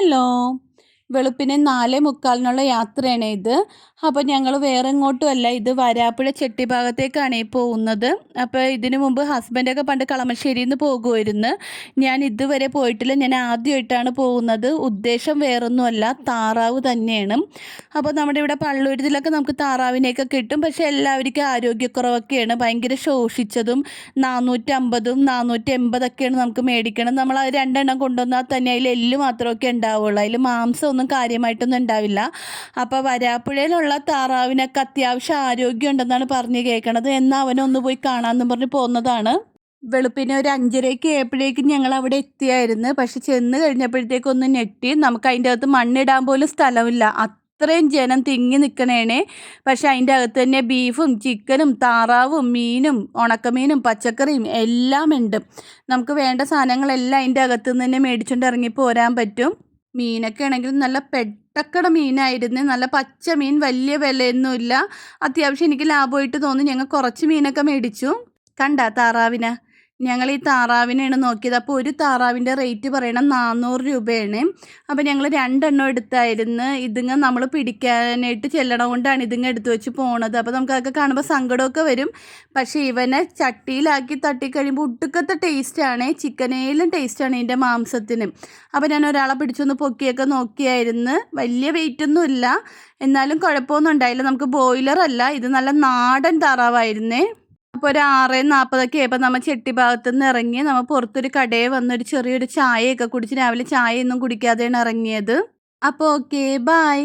hello. വെളുപ്പിനെ നാല് മുക്കാലിനുള്ള യാത്രയാണ് ഇത്. അപ്പോൾ ഞങ്ങൾ വേറെ എങ്ങോട്ടും അല്ല ഇത് വരാപ്പുഴ ചെട്ടിഭാഗത്തേക്കാണ് ഈ പോകുന്നത്. അപ്പോൾ ഇതിനു മുമ്പ് ഹസ്ബൻഡൊക്കെ പണ്ട് കളമശ്ശേരിയിൽ നിന്ന് പോകുമായിരുന്നു ഞാൻ ഇതുവരെ പോയിട്ടില്ല. ഞാൻ ആദ്യമായിട്ടാണ് പോകുന്നത്. ഉദ്ദേശം വേറൊന്നുമല്ല താറാവ് തന്നെയാണ്. അപ്പോൾ നമ്മുടെ ഇവിടെ പള്ളൂരിതിലൊക്കെ നമുക്ക് താറാവിനെയൊക്കെ കിട്ടും. പക്ഷേ എല്ലാവർക്കും ആരോഗ്യക്കുറവൊക്കെയാണ്. ഭയങ്കര ശോഷിച്ചതും നാനൂറ്റമ്പതും നാനൂറ്റി എൺപതൊക്കെയാണ് നമുക്ക് മേടിക്കണം. നമ്മൾ അത് രണ്ടെണ്ണം കൊണ്ടുവന്നാൽ തന്നെ അതിൽ എല്ല് മാത്രമൊക്കെ ഉണ്ടാവുള്ളൂ. അതിൽ മാംസം ഒന്നും കാര്യമായിട്ടൊന്നും ഉണ്ടാവില്ല. അപ്പോൾ വരാപ്പുഴയിലുള്ള താറാവിനൊക്കെ അത്യാവശ്യം ആരോഗ്യം ഉണ്ടെന്നാണ് പറഞ്ഞ് കേൾക്കണത്. എന്നാൽ അവനൊന്ന് പോയി കാണാമെന്നും പറഞ്ഞ് പോകുന്നതാണ് വെളുപ്പിനെ ഒരു അഞ്ചരയ്ക്ക് ആയപ്പോഴേക്കും ഞങ്ങൾ അവിടെ എത്തിയായിരുന്നു. പക്ഷെ ചെന്ന് കഴിഞ്ഞപ്പോഴത്തേക്കും ഒന്ന് ഞെട്ടി. നമുക്ക് അതിന്റെ അകത്ത് മണ്ണിടാൻ പോലും സ്ഥലമില്ല. അത്രയും ജനം തിങ്ങി നിൽക്കണേണേ പക്ഷെ അതിന്റെ അകത്ത് തന്നെ ബീഫും ചിക്കനും താറാവും മീനും ഉണക്കമീനും പച്ചക്കറിയും എല്ലാം ഉണ്ട്. നമുക്ക് വേണ്ട സാധനങ്ങളെല്ലാം അതിന്റെ അകത്ത് നിന്ന് തന്നെ മേടിച്ചുകൊണ്ട് ഇറങ്ങി പോരാൻ പറ്റും. മീനൊക്കെ ആണെങ്കിൽ നല്ല പെട്ടക്കട മീനായിരുന്നു. നല്ല പച്ച മീൻ വലിയ വിലയൊന്നുമില്ല. അത്യാവശ്യം എനിക്ക് ലാഭമായിട്ട് തോന്നി. ഞങ്ങൾ കുറച്ച് മീനൊക്കെ മേടിച്ചു. കണ്ട താറാവിന്. ഞങ്ങൾ ഈ താറാവിനെയാണ് നോക്കിയത്. അപ്പോൾ ഒരു താറാവിന്റെ റേറ്റ് പറയണം നാനൂറ് രൂപയാണ്. അപ്പോൾ ഞങ്ങൾ രണ്ടെണ്ണം എടുത്തായിരുന്നു. ഇതിങ്ങ നമ്മൾ പിടിക്കാനായിട്ട് ചെല്ലണം കൊണ്ടാണ് ഇതുങ്ങ എടുത്തു വെച്ച് പോണത്. അപ്പോൾ നമുക്ക് അതൊക്കെ കാണുമ്പോൾ സങ്കടമൊക്കെ വരും. പക്ഷേ ഇവനെ ചട്ടിയിലാക്കി തട്ടിക്കഴിയുമ്പോൾ ഒട്ടുക്കത്തെ ടേസ്റ്റാണ് ചിക്കനേലും ടേസ്റ്റാണ് ഇതിന്റെ മാംസത്തിന്. അപ്പോൾ ഞാൻ ഒരാളെ പിടിച്ചൊന്ന് പൊക്കിയൊക്കെ നോക്കിയായിരുന്നു. വലിയ വെയിറ്റൊന്നും ഇല്ല. എന്നാലും കുഴപ്പമൊന്നും ഉണ്ടായില്ല. നമുക്ക് ബോയിലറല്ല ഇത് നല്ല നാടൻ താറാവായിരുന്നേ. അപ്പോൾ ഒരു ആറ് നാൽപ്പതൊക്കെ ആയപ്പോൾ നമ്മൾ ചെട്ടി ഭാഗത്തു നിന്ന് ഇറങ്ങി നമ്മൾ പുറത്തൊരു കടയിൽ വന്നൊരു ചെറിയൊരു ചായയൊക്കെ കുടിച്ച് രാവിലെ ചായയൊന്നും കുടിക്കാതെയാണ് ഇറങ്ങിയത്. അപ്പോൾ ഓക്കെ ബായ്